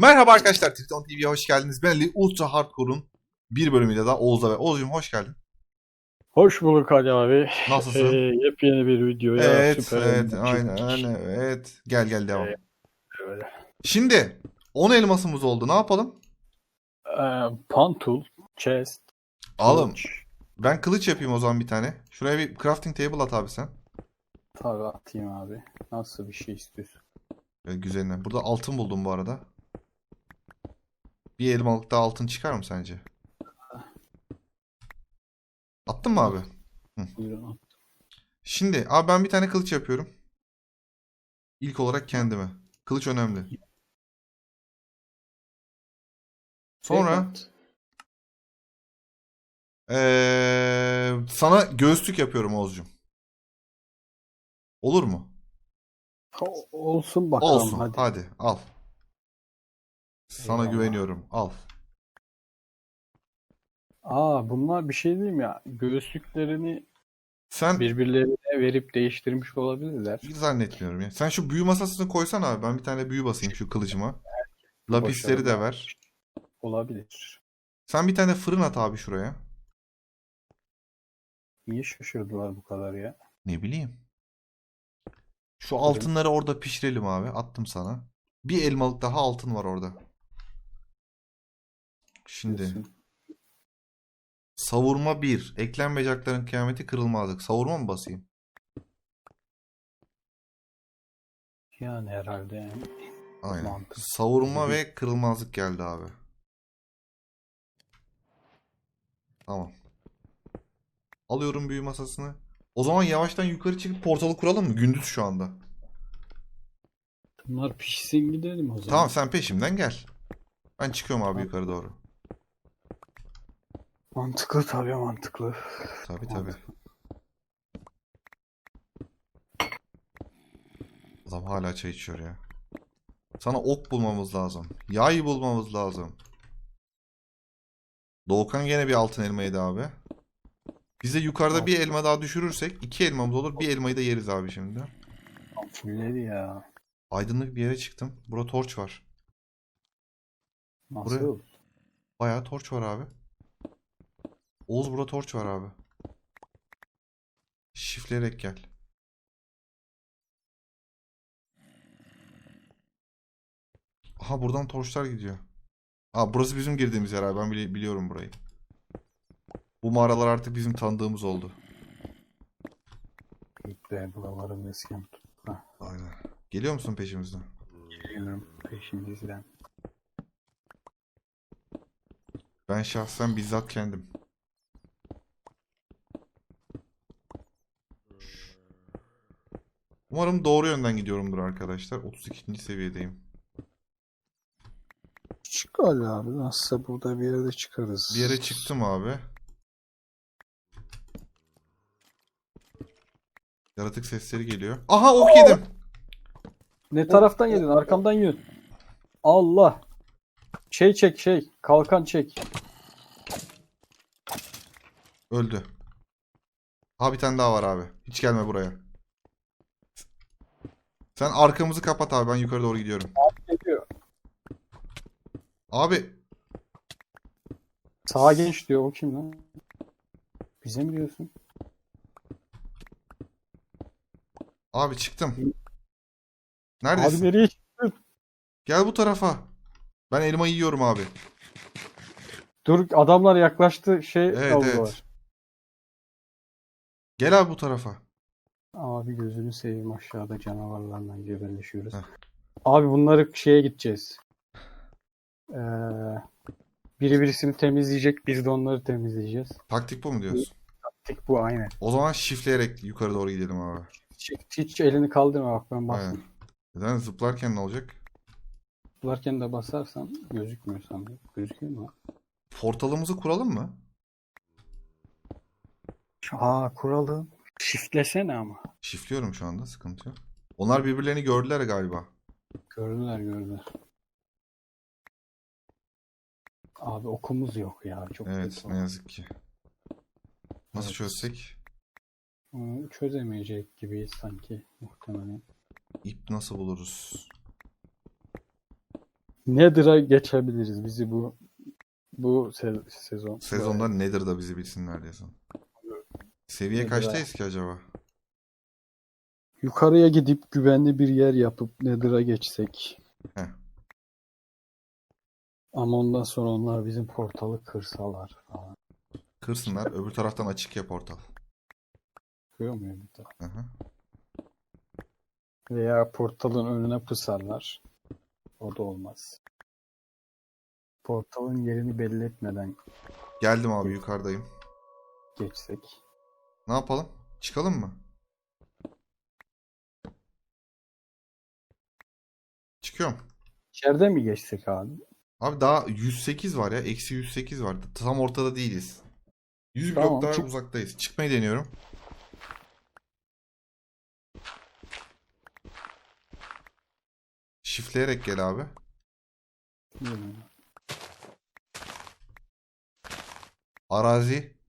Merhaba arkadaşlar, Trikton TV'ye hoş geldiniz. Ben Ali Ultra Hardcore'un bir bölümüyle daha Oğuz'la ve Oğuz'cum hoş geldin. Hoş bulduk Ali abi. Nasılsın? Ee, yepyeni bir videoya evet, süper evet, aynen, aynen, evet. Gel gel devam. Evet. Öyle. Şimdi 10 elmasımız oldu. Ne yapalım? Ee, Pantul, chest, Alım. kılıç. Ben kılıç yapayım o zaman bir tane. Şuraya bir crafting table at abi sen. Tabii atayım abi. Nasıl bir şey istiyorsun? Böyle güzeline. Burada altın buldum bu arada. Bir elmalık daha altın çıkar mı sence? Attın mı abi? Buyurun at. Şimdi abi ben bir tane kılıç yapıyorum. İlk olarak kendime. Kılıç önemli. Sonra Evet. eee, sana göğüslük yapıyorum Oğuzcum. Olur mu? O- olsun bakalım Olsun. hadi. Hadi al. Sana Eyvallah. güveniyorum. Al. Aa bunlar bir şey diyeyim ya. Göğüslüklerini Sen birbirlerine verip değiştirmiş olabilirler. hiç zannetmiyorum ya. Sen şu büyü masasını koysan abi. Ben bir tane büyü basayım şu kılıcıma. Lapisleri de ver. Olabilir. Sen bir tane fırın at abi şuraya. Niye şaşırdılar bu kadar ya? Ne bileyim. Şu altınları orada pişirelim abi. Attım sana. Bir elmalık daha altın var orada. Şimdi savurma 1. Eklem bacakların kıyameti kırılmazlık. Savurma mı basayım? Yani herhalde yani. Aynen. Mantıklı. Savurma ve kırılmazlık geldi abi. Tamam. Alıyorum büyü masasını. O zaman yavaştan yukarı çıkıp portalı kuralım mı? Gündüz şu anda. Bunlar pişsin gidelim o zaman. Tamam sen peşimden gel. Ben çıkıyorum abi yukarı doğru. Mantıklı tabii mantıklı. Tabii tabii. Adam hala çay içiyor ya. Sana ok bulmamız lazım. Yay bulmamız lazım. Doğukan gene bir altın elma yedi abi. Bize yukarıda bir elma daha düşürürsek iki elmamız olur. Bir elmayı da yeriz abi şimdi. Fulledi ya. Aydınlık bir yere çıktım. Burada torç var. Nasıl? Buraya- Bayağı torç var abi. Oğuz burada torç var abi. Şifleyerek gel. Aha buradan torçlar gidiyor. Aa burası bizim girdiğimiz yer abi. Ben bili- biliyorum burayı. Bu mağaralar artık bizim tanıdığımız oldu. Bekle buraları mesken tut. Aynen. Geliyor musun peşimizden? Geliyorum peşimizden. Ben şahsen bizzat kendim. Umarım doğru yönden gidiyorumdur arkadaşlar. 32. seviyedeyim. Çık Ali abi. Nasılsa burada bir yerde çıkarız. Bir yere çıktım abi. Yaratık sesleri geliyor. Aha ok yedim. Ne taraftan yedin? Arkamdan yedin. Allah. Şey çek şey. Kalkan çek. Öldü. Aha bir tane daha var abi. Hiç gelme buraya. Sen arkamızı kapat abi. Ben yukarı doğru gidiyorum. Geliyor. Abi Sağa genç diyor. O kim lan? Bize mi diyorsun? Abi çıktım. Abi Neredesin? nereye çıktın? Gel bu tarafa. Ben elma yiyorum abi. Dur adamlar yaklaştı. Şey Evet aldılar. evet. Gel abi bu tarafa. Abi gözünü seveyim aşağıda canavarlarla cebelleşiyoruz. Heh. Abi bunları şeye gideceğiz. Ee, biri birisini temizleyecek, biz de onları temizleyeceğiz. Taktik bu mu diyorsun? Tek bu aynen. O zaman şifleyerek yukarı doğru gidelim abi. Hiç, hiç elini kaldırma bak ben Aynen. bastım. Neden zıplarken ne olacak? Zıplarken de basarsan gözükmüyor sanırım. Gözüküyor mu? Portalımızı kuralım mı? Aa kuralım. Şiftlesene ama. Şifliyorum şu anda sıkıntı yok. Onlar birbirlerini gördüler galiba. Gördüler gördüler. Abi okumuz yok ya. Çok Evet kötü ne oldu. yazık ki. Nasıl Evet. çözsek? Çözemeyecek gibiyiz sanki muhtemelen. İp nasıl buluruz? Nether'a geçebiliriz bizi bu bu se- sezon. Sezonda nedir da bizi bilsinler diyorsun. Seviye Nedir kaçtayız ki acaba? Yukarıya gidip güvenli bir yer yapıp Nether'a geçsek. Heh. Ama ondan sonra onlar bizim portalı kırsalar falan. Kırsınlar. Öbür taraftan açık ya portal. Kırıyor muyum bir taraf? Hı hı. Veya portalın önüne pısarlar. O da olmaz. Portalın yerini belli etmeden Geldim abi yukarıdayım. geçsek. Ne yapalım? Çıkalım mı? Çıkıyorum. İçeride mi geçsek abi? Abi daha 108 var ya. Eksi 108 var. Tam ortada değiliz. 100 blok Tamam, daha çık. uzaktayız. Çıkmayı deniyorum. Şifleyerek gel abi. Bilmiyorum. Arazi.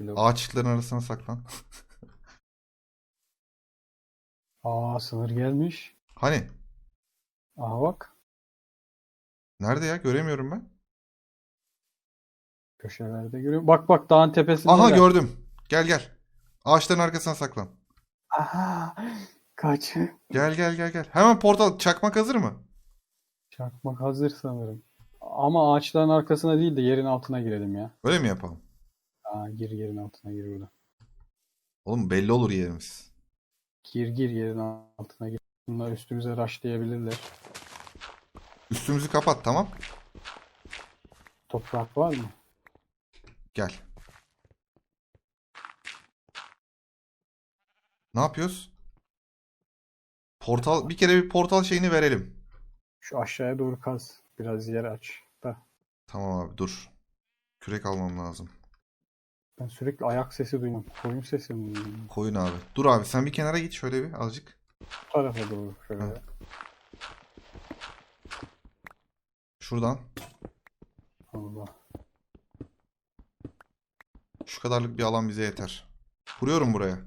Blok. Ağaçlıkların arasına saklan. Aa sınır gelmiş. Hani? Aha bak. Nerede ya? Göremiyorum ben. Köşelerde görüyorum. Bak bak dağın tepesinde. Aha gördüm. Gel gel. Ağaçların arkasına saklan. Aha. Kaç. Gel gel gel gel. Hemen portal çakmak hazır mı? Çakmak hazır sanırım. Ama ağaçların arkasına değil de yerin altına girelim ya. Öyle mi yapalım? Aa, gir yerin altına gir burada. Oğlum belli olur yerimiz. Gir gir yerin altına gir. Bunlar üstümüze rushlayabilirler. Üstümüzü kapat tamam. Toprak var mı? Gel. Ne yapıyoruz? Portal bir kere bir portal şeyini verelim. Şu aşağıya doğru kaz. Biraz yer aç. Da. Tamam abi dur. Kürek almam lazım. Ben sürekli ayak sesi duyuyorum. Koyun sesi mi duyuyorum? Koyun abi. Dur abi sen bir kenara git şöyle bir azıcık. Bu tarafa doğru şöyle. Ha. Şuradan. Allah. Şu kadarlık bir alan bize yeter. Kuruyorum buraya.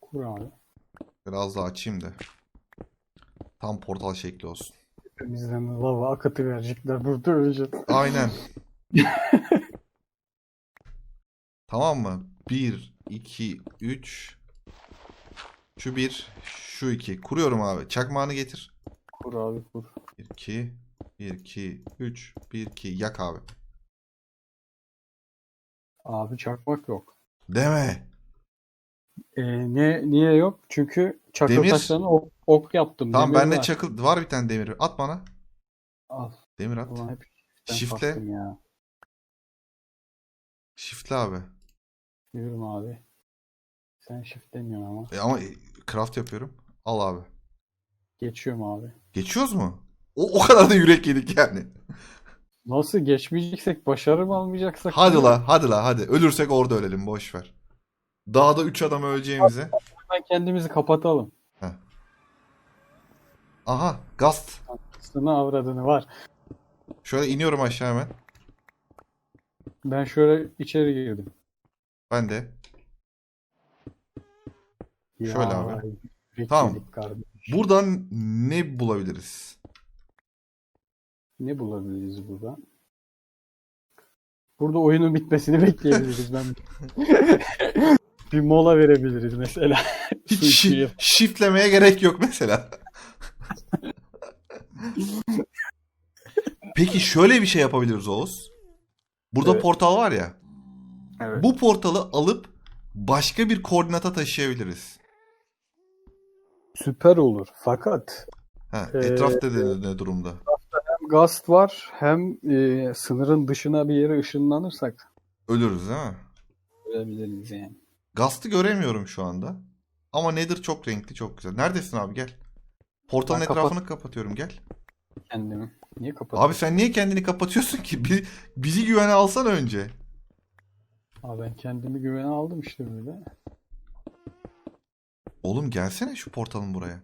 Kur abi. Biraz daha açayım da. Tam portal şekli olsun. Bizden lava akıtı verecekler burada öleceğiz. Aynen. Tamam mı? 1, 2, 3. Şu 1, şu 2. Kuruyorum abi. Çakmağını getir. Kur abi kur. 1, 2, 1, 2, 3, 1, 2. Yak abi. Abi çakmak yok. Deme. Ee, ne niye yok? Çünkü çakıl Demir. taşlarını ok, ok yaptım. Tamam Demir bende var. çakıl var bir tane demir. At bana. Al. Demir at. Ulan hep ben Shift'le. bastım ya. Shift'le abi. Yürüm abi. Sen shift demiyorsun ama. E ama e, craft yapıyorum. Al abi. Geçiyorum abi. Geçiyoruz mu? O, o kadar da yürek yedik yani. Nasıl geçmeyeceksek başarı mı almayacaksak? Hadi la, hadi la, hadi. Ölürsek orada ölelim, boş ver. Dağda 3 adam öleceğimize. Hemen kendimizi kapatalım. Aha, gast. Aslında avradını var. Şöyle iniyorum aşağı hemen. Ben şöyle içeri girdim. Ben de. Ya, Şöyle abi. Tamam. Buradan ne bulabiliriz? Ne bulabiliriz burada? Burada oyunun bitmesini bekleyebiliriz ben. bir mola verebiliriz mesela. Hiç şi- shiftlemeye gerek yok mesela. Peki şöyle bir şey yapabiliriz Oğuz. Burada Evet. portal var ya. Evet. Bu portalı alıp başka bir koordinata taşıyabiliriz. Süper olur. Fakat Ha, Ee, etrafta ne, ne durumda? hem gast var hem e, sınırın dışına bir yere ışınlanırsak Ölürüz değil mi? görebiliriz yani. Gast'ı göremiyorum şu anda. Ama Nether çok renkli, çok güzel. Neredesin abi gel. Portalın Ben kapat- etrafını kapatıyorum gel. Kendimi. Niye kapattım? Abi sen niye kendini kapatıyorsun ki? Bi- bizi güvene alsan önce. Abi ben kendimi güvene aldım işte böyle. Oğlum gelsene şu portalın buraya.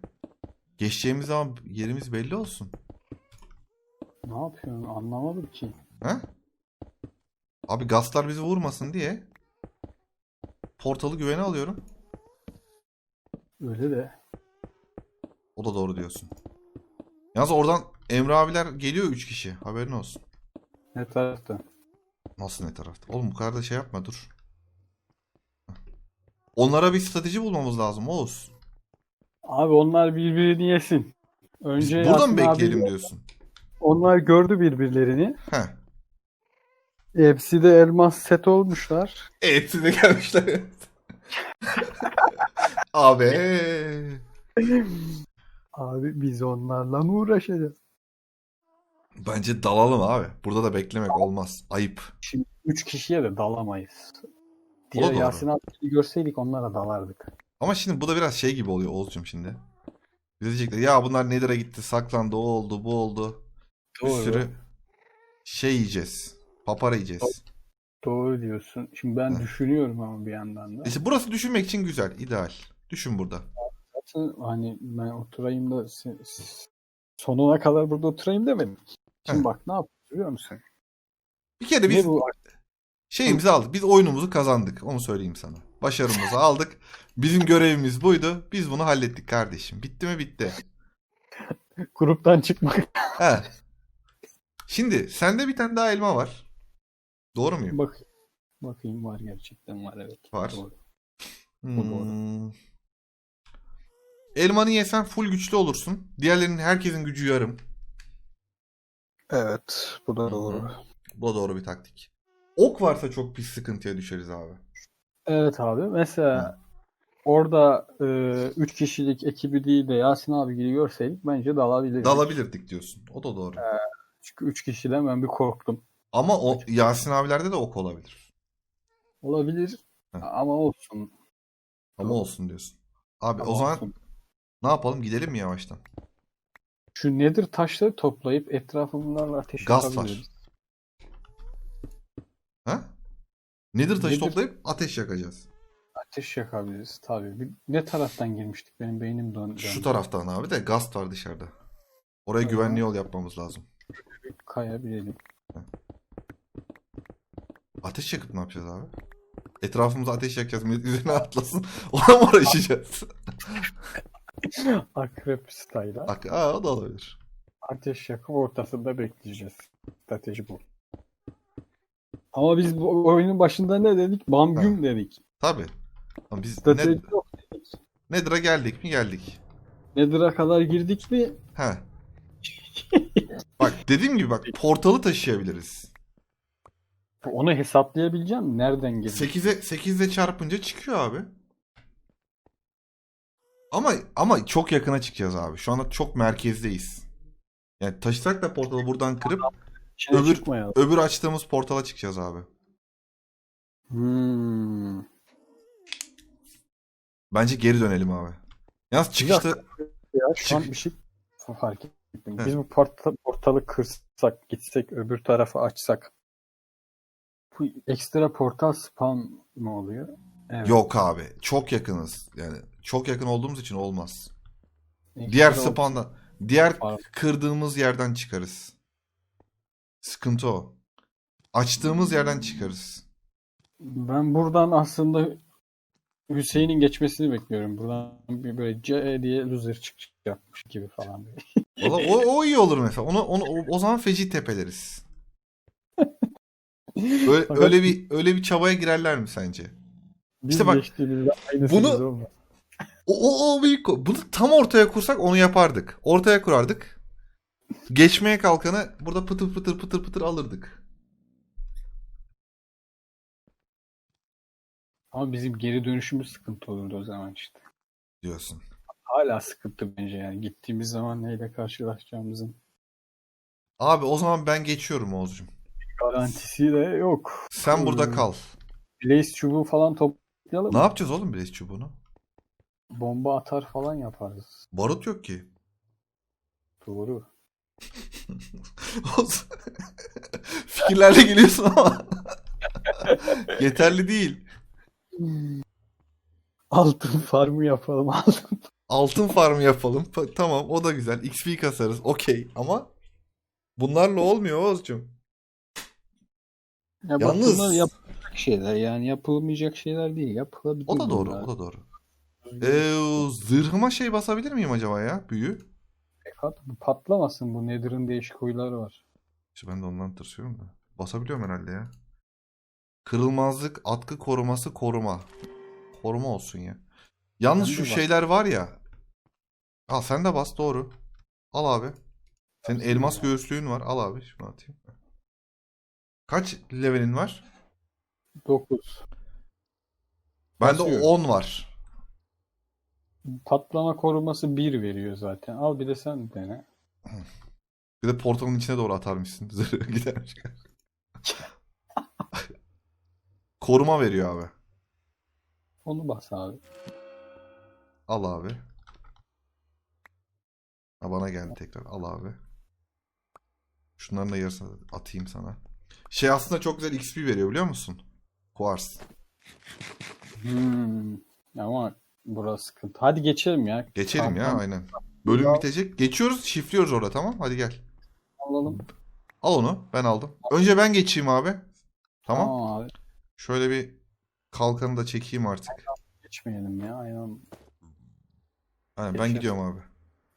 Geçeceğimiz zaman yerimiz belli olsun. Ne yapıyorsun? Anlamadım ki. Ha? Abi gastlar bizi vurmasın diye portalı güvene alıyorum. Öyle de. O da doğru diyorsun. Yalnız oradan Emre abiler geliyor 3 kişi. Haberin olsun. Ne tarafta? Nasıl ne tarafta? Oğlum bu kadar da şey yapma dur. Onlara bir strateji bulmamız lazım Oğuz. Abi onlar birbirini yesin. Biz Önce burada Yasin mı abi- bekleyelim diyorsun? Onlar gördü birbirlerini. Heh. Hepsi de elmas set olmuşlar. Hepsi de gelmişler. Abi. Abi biz onlarla mı uğraşacağız? Bence dalalım abi. Burada da beklemek olmaz. Ayıp. Şimdi 3 kişiye de dalamayız. Diğer. Yasin abiyi görseydik onlara dalardık. Ama şimdi bu da biraz şey gibi oluyor Oğuzcum şimdi. Biz diyecekler ya bunlar Nether'a gitti saklandı o oldu bu oldu. Bir Doğru. sürü şey yiyeceğiz. Papara yiyeceğiz. Doğru diyorsun. Şimdi ben Heh. düşünüyorum ama bir yandan da. İşte burası düşünmek için güzel, ideal. Düşün burada. Zaten hani ben oturayım da sonuna kadar burada oturayım demedim. Şimdi Heh. bak ne yapıyoruz biliyor musun? Bir kere biz bu? şeyimizi aldık. Biz oyunumuzu kazandık. Onu söyleyeyim sana. Başarımızı aldık. Bizim görevimiz buydu. Biz bunu hallettik kardeşim. Bitti mi bitti. Gruptan çıkmak. He. Şimdi sende bir tane daha elma var. Doğru muyum? Bak bakayım var gerçekten var evet. Var. Doğru. Hmm. Elmanı yesen full güçlü olursun. Diğerlerinin herkesin gücü yarım. Evet, bu da doğru. Bu da doğru bir taktik. Ok varsa çok pis sıkıntıya düşeriz abi. Evet abi. Mesela orada 3 kişilik ekibi değil de Yasin abi gibi görseydik bence dalabilirdik. Dalabilirdik diyorsun. O da doğru. Çünkü 3 kişiden ben bir korktum. Ama o Yasin abilerde de ok olabilir. Olabilir Heh. ama olsun. Ama olsun diyorsun. Abi Ama o zaman olsun. ne yapalım? Gidelim mi yavaştan? Şu nedir taşları toplayıp etrafa bunlarla ateş Gaz var. yakabiliriz. Ha? Nedir taşı Nedir? toplayıp ateş yakacağız. Ateş yakabiliriz tabii. Bir- ne taraftan girmiştik? Benim beynim dön Şu döndü. taraftan abi de gaz var dışarıda. Oraya Tamam. güvenli yol yapmamız lazım. Kayabilelim. Ateş yakıp ne yapacağız abi? Etrafımıza ateş yakacağız. Millet üzerine atlasın. Ona mı uğraşacağız? Akrep style'a. Bak, aa, o da olabilir. Ateş yakıp ortasında bekleyeceğiz. Strateji bu. Ama biz bu oyunun başında ne dedik? Bam güm dedik. Tabii. Ama biz Strateji ne, yok dedik. Nether'a geldik mi geldik. Nether'a kadar girdik mi? He. Bak dediğim gibi bak portalı taşıyabiliriz. Onu hesaplayabileceğim. Nereden girdik? 8'e 8'e çarpınca çıkıyor abi. Ama ama çok yakına çıkacağız abi. Şu anda çok merkezdeyiz. Yani taşısak da portalı buradan kırıp İçine öbür- çıkmayalım. öbür açtığımız portala çıkacağız abi. Hmm. Bence geri dönelim abi. Yalnız çıkışta Ya şu an Çık. bir şey fark ettim. Biz bu porta, portalı kırsak, gitsek, öbür tarafı açsak. Bu ekstra portal spam mı oluyor? Evet. yok abi. Çok yakınız. Yani çok yakın olduğumuz için olmaz. Ekstra Diğer spawn'dan diğer Pardon. kırdığımız yerden çıkarız. Sıkıntı o. Açtığımız yerden çıkarız. Ben buradan aslında Hüseyin'in geçmesini bekliyorum. Buradan bir böyle C diye loser çıkacakmış gibi falan. O, o, o iyi olur mesela. Onu, onu o, o zaman feci tepeleriz. Öyle, Fakat- öyle bir öyle bir çabaya girerler mi sence? Biz İşte bak, bunu-. O, o, o büyük Bunu tam ortaya kursak onu yapardık. Ortaya kurardık. Geçmeye kalkanı burada pıtır pıtır pıtır pıtır alırdık. Ama bizim geri dönüşümüz sıkıntı olurdu o zaman işte. Diyorsun. Hala sıkıntı bence yani. Gittiğimiz zaman neyle karşılaşacağımızın Abi o zaman ben geçiyorum Oğuzcum. Garantisi de yok. Sen burada Hmm. kal. Blaze çubuğu falan toplayalım Ne mı? yapacağız oğlum Blaze çubuğunu? Bomba atar falan yaparız. Barut yok ki. Doğru. Fikirlerle geliyorsun ama yeterli değil. Altın farmı yapalım. Altın. Altın farmı yapalım. Pa- Tamam o da güzel. XP kasarız. Okey ama bunlarla olmuyor Oğuzcum. Ya Yalnız yapacak şeyler yani yapılmayacak şeyler değil. Yapılabilir O da doğru, bunlar. o da doğru. Ee, o zırhıma şey basabilir miyim acaba ya? Büyü. Fakat bu patlamasın bu Nether'ın değişik huyları var. İşte ben de ondan tırsıyorum da. Basabiliyorum herhalde ya. Kırılmazlık, atkı koruması, koruma. Koruma olsun ya. Yalnız Ben şu bas. şeyler var ya. Al sen de bas doğru. Al abi. Senin elmas göğüslüğün var. Al abi şunu atayım. Kaç levelin var? 9. Bende Basıyorum. 10 var. Patlama koruması 1 veriyor zaten. Al bir de sen dene. Bir de portalın içine doğru atarmışsın. Gidermiş. Koruma veriyor abi. Onu bas abi. Al abi. Ha bana geldi tekrar. Al abi. Şunların da yarısını atayım sana. Şey aslında çok güzel XP veriyor biliyor musun? Quartz. Hmm. Ama burası sıkıntı. Hadi geçelim ya. Geçelim ya Tamam. aynen. Bölüm Ya. bitecek. Geçiyoruz, şifliyoruz orada tamam? Hadi gel. Alalım. Al onu. Ben aldım. Önce ben geçeyim abi. Tamam. Tamam abi. Şöyle bir kalkanı da çekeyim artık. Geçmeyelim ya. Aynen. Aynen ben gidiyorum abi.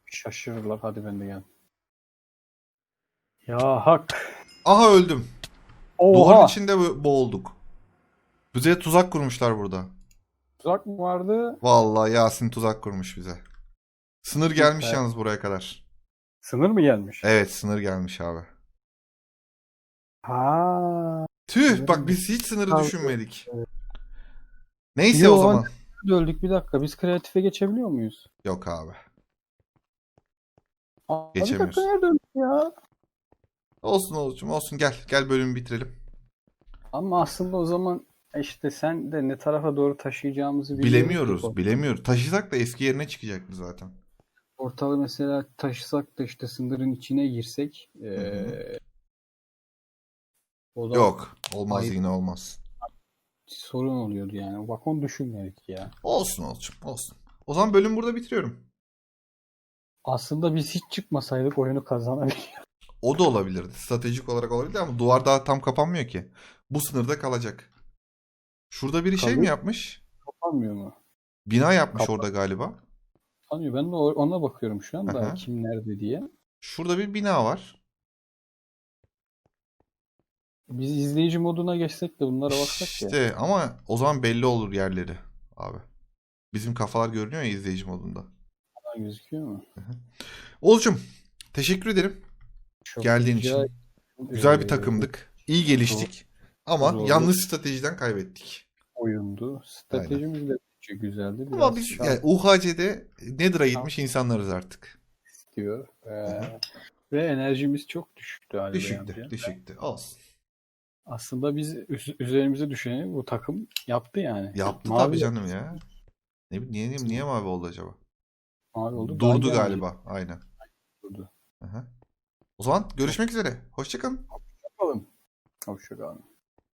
Şaşırırlar. Hadi ben de gel. Ya hak. Aha öldüm. Duvarın Oha. içinde bo- boğulduk. Bize tuzak kurmuşlar burada. Tuzak mı vardı? Vallahi Yasin tuzak kurmuş bize. Sınır gelmiş yalnız buraya kadar. Sınır mı gelmiş? Evet sınır gelmiş abi. Ha. Tüh bak biz hiç sınırı Abi, düşünmedik. Neyse Yo, o zaman. Öldük bir dakika. Biz kreatife geçebiliyor muyuz? Yok abi. Bir Geçemiyoruz. dakika nerede öldük ya? Olsun olsun olsun gel. Gel bölümü bitirelim. Ama aslında o zaman işte sen de ne tarafa doğru taşıyacağımızı Bilemiyoruz. Bilemiyoruz. Taşısak da eski yerine çıkacaktı zaten. Ortalığı mesela taşısak da işte sınırın içine girsek hı. o da Yok. Olmaz Hayır. yine olmaz. sorun oluyordu yani. Bak onu düşünmedik ya. Olsun olsun olsun. O zaman bölüm burada bitiriyorum. Aslında biz hiç çıkmasaydık oyunu kazanabilirdik. O da olabilirdi. Stratejik olarak olabilirdi ama duvar daha tam kapanmıyor ki. Bu sınırda kalacak. Şurada biri şey mi Kalıyor. yapmış? Kapanmıyor mu? Bina yapmış Kapan- orada galiba. Sanıyor. Ben de ona bakıyorum şu anda Aha. kim nerede diye. Şurada bir bina var. Biz izleyici moduna geçsek de bunlara baksak ya. İşte ama o zaman belli olur yerleri abi. Bizim kafalar görünüyor ya izleyici modunda. Bana gözüküyor mu? Oğuzcum teşekkür ederim Çok geldiğin rica için. Güzel bir Ee, takımdık. İyi geliştik. Ama Zorlu. yanlış stratejiden kaybettik. oyundu. Stratejimiz de çok güzeldi. Ama Biraz biz şans yani UHC'de Nether'a gitmiş insanlarız artık. istiyor. Ee, ve enerjimiz çok düşüktü Ali Bey Düşüktü, amca. düşüktü. Olsun. Aslında biz üz- üzerimize düşeni bu takım yaptı yani. Yaptı Mavi tabii canım ya. Ne, niye, niye, niye mavi oldu acaba? Mavi oldu. Durdu galiba. Aynen. Durdu. Aha. O zaman görüşmek üzere. Hoşçakalın. Yapalım. Hoşçakalın.